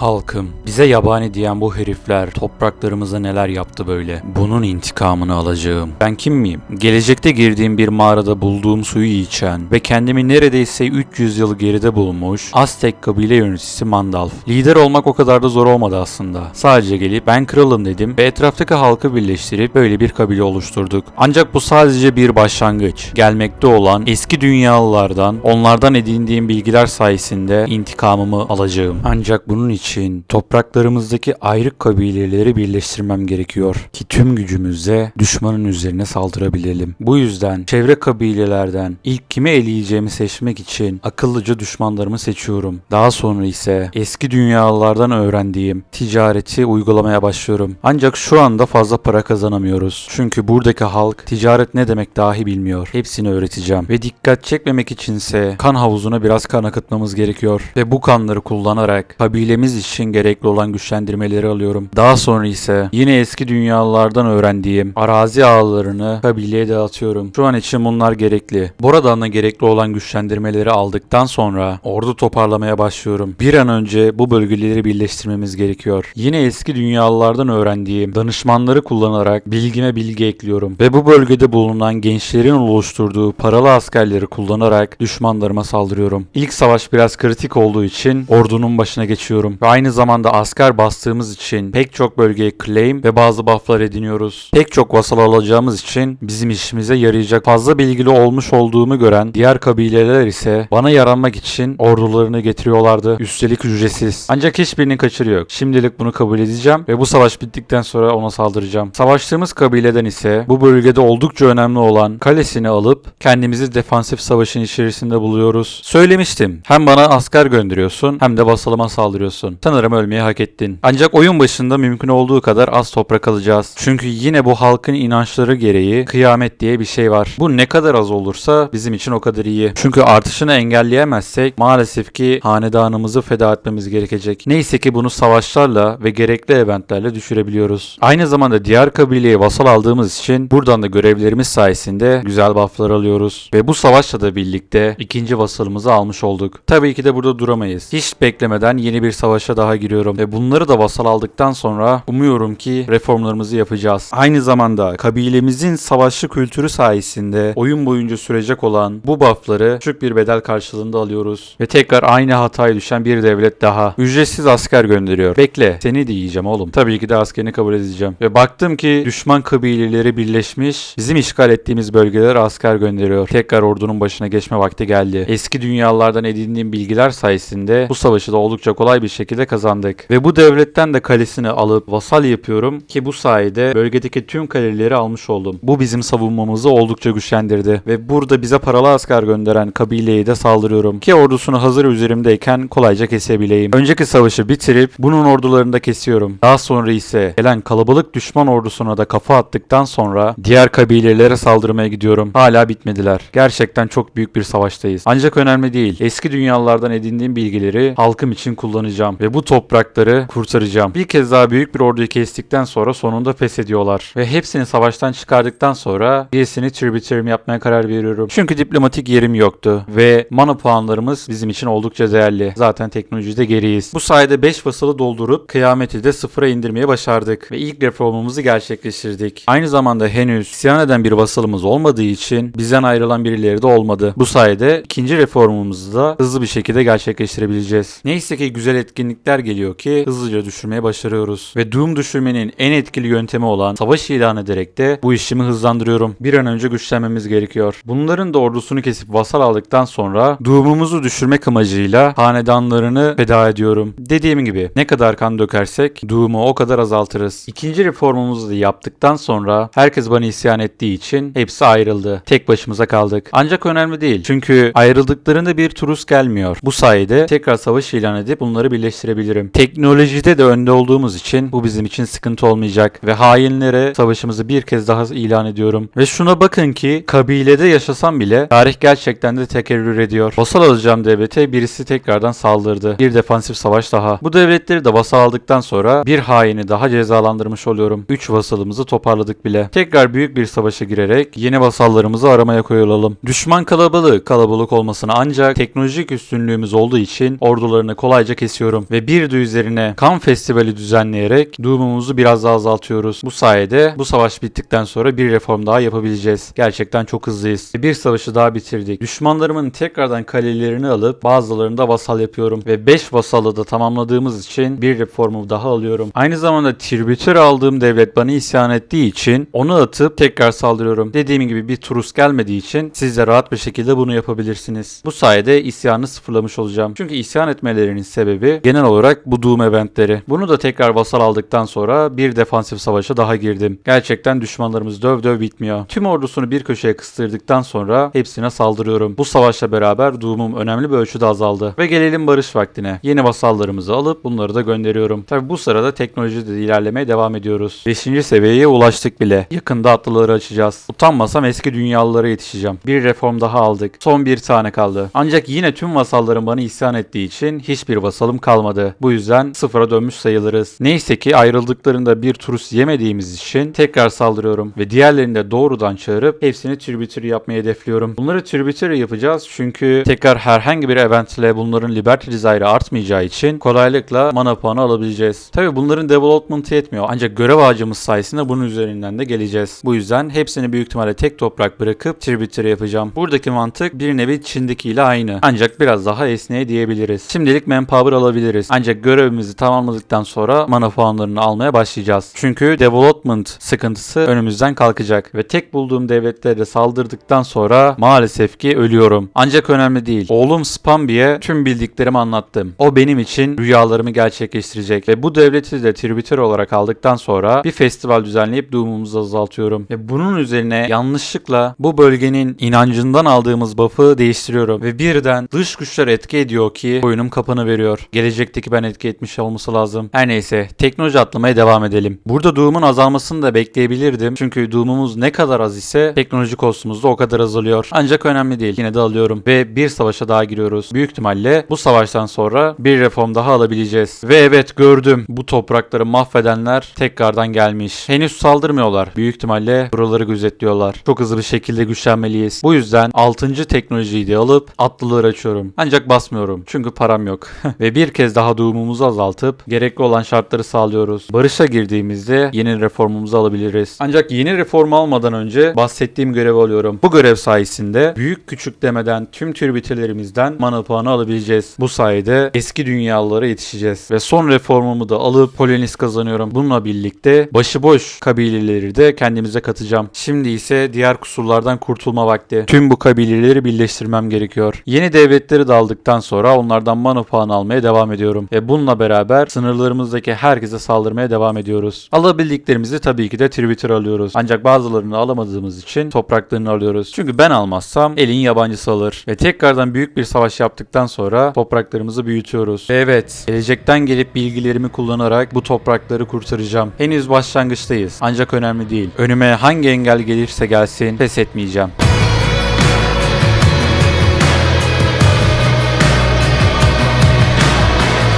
Halkım, bize yabani diyen bu herifler topraklarımıza neler yaptı böyle? Bunun intikamını alacağım. Ben kim miyim? Gelecekte girdiğim bir mağarada bulduğum suyu içen ve kendimi neredeyse 300 yıl geride bulmuş Aztek kabile yöneticisi Mandalf. Lider olmak o kadar da zor olmadı aslında. Sadece gelip ben kralım dedim ve etraftaki halkı birleştirip böyle bir kabile oluşturduk. Ancak bu sadece bir başlangıç. Gelmekte olan eski dünyalılardan, onlardan edindiğim bilgiler sayesinde intikamımı alacağım. Ancak bunun için topraklarımızdaki ayrı kabileleri birleştirmem gerekiyor ki tüm gücümüzle düşmanın üzerine saldırabilelim. Bu yüzden çevre kabilelerden ilk kimi eleyeceğimi seçmek için akıllıca düşmanlarımı seçiyorum. Daha sonra ise eski dünyalılardan öğrendiğim ticareti uygulamaya başlıyorum. Ancak şu anda fazla para kazanamıyoruz. Çünkü buradaki halk ticaret ne demek dahi bilmiyor. Hepsini öğreteceğim. Ve dikkat çekmemek içinse kan havuzuna biraz kan akıtmamız gerekiyor. Ve bu kanları kullanarak kabilemiz için gerekli olan güçlendirmeleri alıyorum. Daha sonra ise yine eski dünyalardan öğrendiğim arazi ağlarını kabileye dağıtıyorum. Şu an için bunlar gerekli. Buradan da gerekli olan güçlendirmeleri aldıktan sonra ordu toparlamaya başlıyorum. Bir an önce bu bölgeleri birleştirmemiz gerekiyor. Yine eski dünyalardan öğrendiğim danışmanları kullanarak bilgime bilgi ekliyorum. Ve bu bölgede bulunan gençlerin oluşturduğu paralı askerleri kullanarak düşmanlarıma saldırıyorum. İlk savaş biraz kritik olduğu için ordunun başına geçiyorum. Ve aynı zamanda asker bastığımız için pek çok bölgeye claim ve bazı bufflar ediniyoruz. Pek çok vasal alacağımız için bizim işimize yarayacak fazla bilgili olmuş olduğumu gören diğer kabileler ise bana yaranmak için ordularını getiriyorlardı. Üstelik ücretsiz. Ancak hiçbirinin kaçırı yok. Şimdilik bunu kabul edeceğim ve bu savaş bittikten sonra ona saldıracağım. Savaştığımız kabileden ise bu bölgede oldukça önemli olan kalesini alıp kendimizi defansif savaşın içerisinde buluyoruz. Söylemiştim. Hem bana asker gönderiyorsun hem de vasalıma saldırıyorsun. Sanırım ölmeyi hak ettin. Ancak oyun başında mümkün olduğu kadar az toprak alacağız. Çünkü yine bu halkın inançları gereği kıyamet diye bir şey var. Bu ne kadar az olursa bizim için o kadar iyi. Çünkü artışını engelleyemezsek maalesef ki hanedanımızı feda etmemiz gerekecek. Neyse ki bunu savaşlarla ve gerekli eventlerle düşürebiliyoruz. Aynı zamanda diğer kabileye vasal aldığımız için buradan da görevlerimiz sayesinde güzel bufflar alıyoruz. Ve bu savaşla da birlikte ikinci vasalımızı almış olduk. Tabii ki de burada duramayız. Hiç beklemeden yeni bir savaşa daha giriyorum. Ve bunları da vasal aldıktan sonra umuyorum ki reformlarımızı yapacağız. Aynı zamanda kabilemizin savaşçı kültürü sayesinde oyun boyunca sürecek olan bu buffları küçük bir bedel karşılığında alıyoruz. Ve tekrar aynı hataya düşen bir devlet daha. Ücretsiz asker gönderiyor. Bekle seni de yiyeceğim oğlum. Tabii ki de askerini kabul edeceğim. Ve baktım ki düşman kabileleri birleşmiş. Bizim işgal ettiğimiz bölgelere asker gönderiyor. Tekrar ordunun başına geçme vakti geldi. Eski dünyalardan edindiğim bilgiler sayesinde bu savaşı da oldukça kolay bir şekilde kazandık. Ve bu devletten de kalesini alıp vasal yapıyorum ki bu sayede bölgedeki tüm kaleleri almış oldum. Bu bizim savunmamızı oldukça güçlendirdi. Ve burada bize paralı asker gönderen kabileye de saldırıyorum ki ordusunu hazır üzerimdeyken kolayca kesebileyim. Önceki savaşı bitirip bunun ordularını da kesiyorum. Daha sonra ise gelen kalabalık düşman ordusuna da kafa attıktan sonra diğer kabilelere saldırmaya gidiyorum. Hala bitmediler. Gerçekten çok büyük bir savaştayız. Ancak önemli değil. Eski dünyalardan edindiğim bilgileri halkım için kullanacağım ve bu toprakları kurtaracağım. Bir kez daha büyük bir orduyu kestikten sonra sonunda pes ediyorlar. Ve hepsini savaştan çıkardıktan sonra gerisini tributary'm yapmaya karar veriyorum. Çünkü diplomatik yerim yoktu ve mana puanlarımız bizim için oldukça değerli. Zaten teknolojide geriyiz. Bu sayede 5 vasalı doldurup kıyameti de sıfıra indirmeye başardık ve ilk reformumuzu gerçekleştirdik. Aynı zamanda henüz isyan eden bir vasalımız olmadığı için bizden ayrılan birileri de olmadı. Bu sayede ikinci reformumuzu da hızlı bir şekilde gerçekleştirebileceğiz. Neyse ki güzel etkinlikler geliyor ki hızlıca düşürmeye başarıyoruz. Ve Doom düşürmenin en etkili yöntemi olan savaş ilan ederek de bu işimi hızlandırıyorum. Bir an önce güçlenmemiz gerekiyor. Bunların da ordusunu kesip vasal aldıktan sonra Doom'umuzu düşürmek amacıyla hanedanlarını feda ediyorum. Dediğim gibi ne kadar kan dökersek Doom'u o kadar azaltırız. İkinci reformumuzu da yaptıktan sonra herkes bana isyan ettiği için hepsi ayrıldı. Tek başımıza kaldık. Ancak önemli değil. Çünkü ayrıldıklarında bir turus gelmiyor. Bu sayede tekrar savaş ilan edip bunları birleştirebilirim. Teknolojide de önde olduğumuz için bu bizim için sıkıntı olmayacak. Ve hainlere savaşımızı bir kez daha ilan ediyorum. Ve şuna bakın ki kabilede yaşasam bile tarih gerçekten de tekerrür ediyor. Vasal alacağım devlete birisi tekrardan saldırdı. Bir defansif savaş daha. Bu devletleri de vasal aldıktan sonra bir haini daha cezalandırmış oluyorum. 3 vasalımızı toparladık bile. Tekrar büyük bir savaşa girerek yeni vasallarımızı aramaya koyulalım. Düşman kalabalığı kalabalık olmasına ancak teknolojik üstünlüğümüz olduğu için ordularını kolayca kesiyorum. Ve bir de üzerine kan festivali düzenleyerek Doom'umuzu biraz daha azaltıyoruz. Bu sayede bu savaş bittikten sonra bir reform daha yapabileceğiz. Gerçekten çok hızlıyız. Ve bir savaşı daha bitirdik. Düşmanlarımın tekrardan kalelerini alıp bazılarını da vasal yapıyorum ve 5 vasalı da tamamladığımız için bir reformu daha alıyorum. Aynı zamanda tribütör aldığım devlet bana isyan ettiği için onu atıp tekrar saldırıyorum. Dediğim gibi bir turus gelmediği için siz de rahat bir şekilde bunu yapabilirsiniz. Bu sayede isyanı sıfırlamış olacağım. Çünkü isyan etmelerinin sebebi genel olarak bu Doom eventleri. Bunu da tekrar vasal aldıktan sonra bir defansif savaşa daha girdim. Gerçekten düşmanlarımız döv döv bitmiyor. Tüm ordusunu bir köşeye kıstırdıktan sonra hepsine saldırıyorum. Bu savaşla beraber Doom'um önemli bir ölçüde azaldı. Ve gelelim barış vaktine. Yeni vasallarımızı alıp bunları da gönderiyorum. Tabi bu sırada teknolojide de ilerlemeye devam ediyoruz. 5. seviyeye ulaştık bile. Yakında atlıları açacağız. Utanmasam eski dünyalılara yetişeceğim. Bir reform daha aldık. Son bir tane kaldı. Ancak yine tüm vasallarım bana isyan ettiği için hiçbir vasalım kalmadı. Bu yüzden sıfıra dönmüş sayılırız. Neyse ki ayrıldıklarında bir turist yemediğimiz için tekrar saldırıyorum ve diğerlerini de doğrudan çağırıp hepsini tributary yapmayı hedefliyorum. Bunları tributary yapacağız çünkü tekrar herhangi bir event ile bunların Liberty Desire'ı artmayacağı için kolaylıkla mana puanı alabileceğiz. Tabi bunların development'ı yetmiyor ancak görev ağacımız sayesinde bunun üzerinden de geleceğiz. Bu yüzden hepsini büyük ihtimalle tek toprak bırakıp tributary yapacağım. Buradaki mantık bir nevi Çin'dekiyle aynı. Ancak biraz daha esneye diyebiliriz. Şimdilik manpower alabiliriz. Ancak görevimizi tamamladıktan sonra mana puanlarını almaya başlayacağız. Çünkü development sıkıntısı önümüzden kalkacak ve tek bulduğum devletlere saldırdıktan sonra maalesef ki ölüyorum. Ancak önemli değil. Oğlum Spambi'ye tüm bildiklerimi anlattım. O benim için rüyalarımı gerçekleştirecek ve bu devleti de tribütör olarak aldıktan sonra bir festival düzenleyip doğumumuzu azaltıyorum. Ve bunun üzerine yanlışlıkla bu bölgenin inancından aldığımız buff'ı değiştiriyorum ve birden dış güçler etki ediyor ki oyunum kapanı veriyor. Gelecekteki ben etki etmiş olması lazım. Her neyse teknoloji atlamaya devam edelim. Burada Doom'un azalmasını da bekleyebilirdim. Çünkü Doom'umuz ne kadar az ise teknoloji kostumuz da o kadar azalıyor. Ancak önemli değil. Yine de alıyorum. Ve bir savaşa daha giriyoruz. Büyük ihtimalle bu savaştan sonra bir reform daha alabileceğiz. Ve evet gördüm. Bu toprakları mahvedenler tekrardan gelmiş. Henüz saldırmıyorlar. Büyük ihtimalle buraları gözetliyorlar. Çok hızlı bir şekilde güçlenmeliyiz. Bu yüzden 6. teknolojiyi de alıp atlıları açıyorum. Ancak basmıyorum. Çünkü param yok. Ve bir kez daha doğumumuzu azaltıp gerekli olan şartları sağlıyoruz. Barışa girdiğimizde yeni reformumuzu alabiliriz. Ancak yeni reform almadan önce bahsettiğim görevi alıyorum. Bu görev sayesinde büyük küçük demeden tüm türbitelerimizden mana puanı alabileceğiz. Bu sayede eski dünyalılara yetişeceğiz. Ve son reformumu da alıp Polonist kazanıyorum. Bununla birlikte başıboş kabileleri de kendimize katacağım. Şimdi ise diğer kusurlardan kurtulma vakti. Tüm bu kabileleri birleştirmem gerekiyor. Yeni devletleri de aldıktan sonra onlardan mana puanı almaya devam ediyorum. Ve bununla beraber sınırlarımızdaki herkese saldırmaya devam ediyoruz. Alabildiklerimizi tabii ki de tribütür alıyoruz. Ancak bazılarını alamadığımız için topraklarını alıyoruz. Çünkü ben almazsam elin yabancısı alır. Ve tekrardan büyük bir savaş yaptıktan sonra topraklarımızı büyütüyoruz. Ve evet, gelecekten gelip bilgilerimi kullanarak bu toprakları kurtaracağım. Henüz başlangıçtayız. Ancak önemli değil. Önüme hangi engel gelirse gelsin pes etmeyeceğim.